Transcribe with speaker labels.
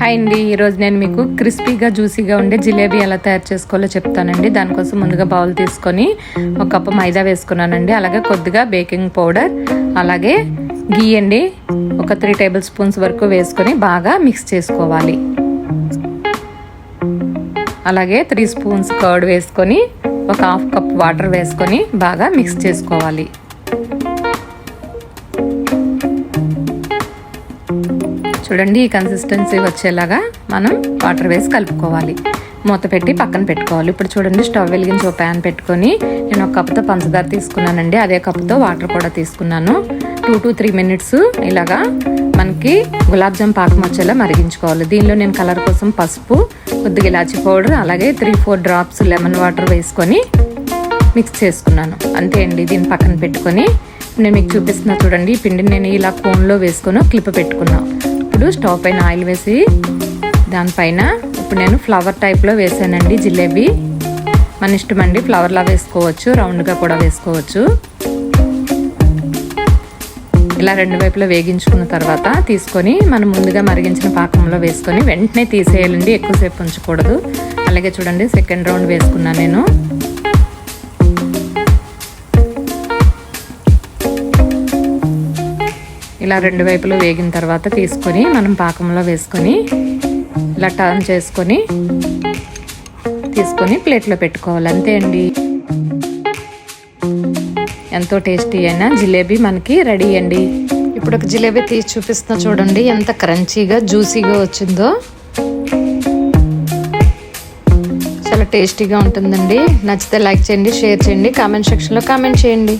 Speaker 1: Hi అండి ఈరోజు నేను మీకు క్రిస్పీగా జ్యూసీగా ఉండే జిలేబీ ఎలా తయారు చేసుకోవాలో చెప్తానండి. దానికోసం ముందుగా బౌల్ తీసుకొని ఒక కప్పు మైదా వేసుకున్నానండి. అలాగే కొద్దిగా బేకింగ్ పౌడర్ అలాగే గీ అండి ఒక త్రీ టేబుల్ స్పూన్స్ వరకు వేసుకొని బాగా మిక్స్ చేసుకోవాలి. అలాగే త్రీ స్పూన్స్ కర్డ్ వేసుకొని ఒక హాఫ్ కప్ వాటర్ వేసుకొని బాగా మిక్స్ చేసుకోవాలి. చూడండి ఈ కన్సిస్టెన్సీ వచ్చేలాగా మనం వాటర్ వేసి కలుపుకోవాలి. మూత పెట్టి పక్కన పెట్టుకోవాలి. ఇప్పుడు చూడండి స్టవ్ వెలిగించి ఒక ప్యాన్ పెట్టుకొని నేను ఒక కప్తో పంచదార తీసుకున్నానండి. అదే కప్తో వాటర్ కూడా తీసుకున్నాను. టూ టు త్రీ మినిట్స్ ఇలాగా మనకి గులాబ్ జామ్ పాకం వచ్చేలా మరిగించుకోవాలి. దీనిలో నేను కలర్ కోసం పసుపు కొద్దిగా ఇలాచి పౌడర్ అలాగే three four drops lemon water వేసుకొని మిక్స్ చేసుకున్నాను. అంతే అండి దీన్ని పక్కన పెట్టుకొని. నేను మీకు చూపిస్తున్నా చూడండి పిండిని నేను ఇలా కోన్లో వేసుకొని క్లిప్ పెట్టుకున్నాను ఇప్పుడు స్టవ్ పైన ఆయిల్ వేసి దానిపైన ఇప్పుడు నేను ఫ్లవర్ టైప్లో వేసానండి జిలేబీ. మన ఇష్టం అండి ఫ్లవర్లా వేసుకోవచ్చు రౌండ్గా కూడా వేసుకోవచ్చు. ఇలా రెండు వైపులా వేగించుకున్న తర్వాత తీసుకొని మనం ముందుగా మరిగించిన పాకంలో వేసుకొని వెంటనే తీసేయాలండి ఎక్కువసేపు ఉంచకూడదు. అలాగే చూడండి సెకండ్ రౌండ్ వేసుకున్నాను నేను. ఇలా రెండు వైపులు వేగిన తర్వాత తీసుకొని మనం పాకంలో వేసుకొని ఇలా టర్న్ చేసుకొని తీసుకొని ప్లేట్లో పెట్టుకోవాలి. అంతే అండి. ఎంతో టేస్టీ అయినా జిలేబీ మనకి రెడీ అండి. ఇప్పుడు ఒక జిలేబీ తీసి చూపిస్తున్నా చూడండి ఎంత క్రంచీగా జ్యూసీగా వచ్చిందో. చాలా టేస్టీగా ఉంటుందండి. నచ్చితే లైక్ చేయండి షేర్ చేయండి కామెంట్ సెక్షన్లో కామెంట్ చేయండి.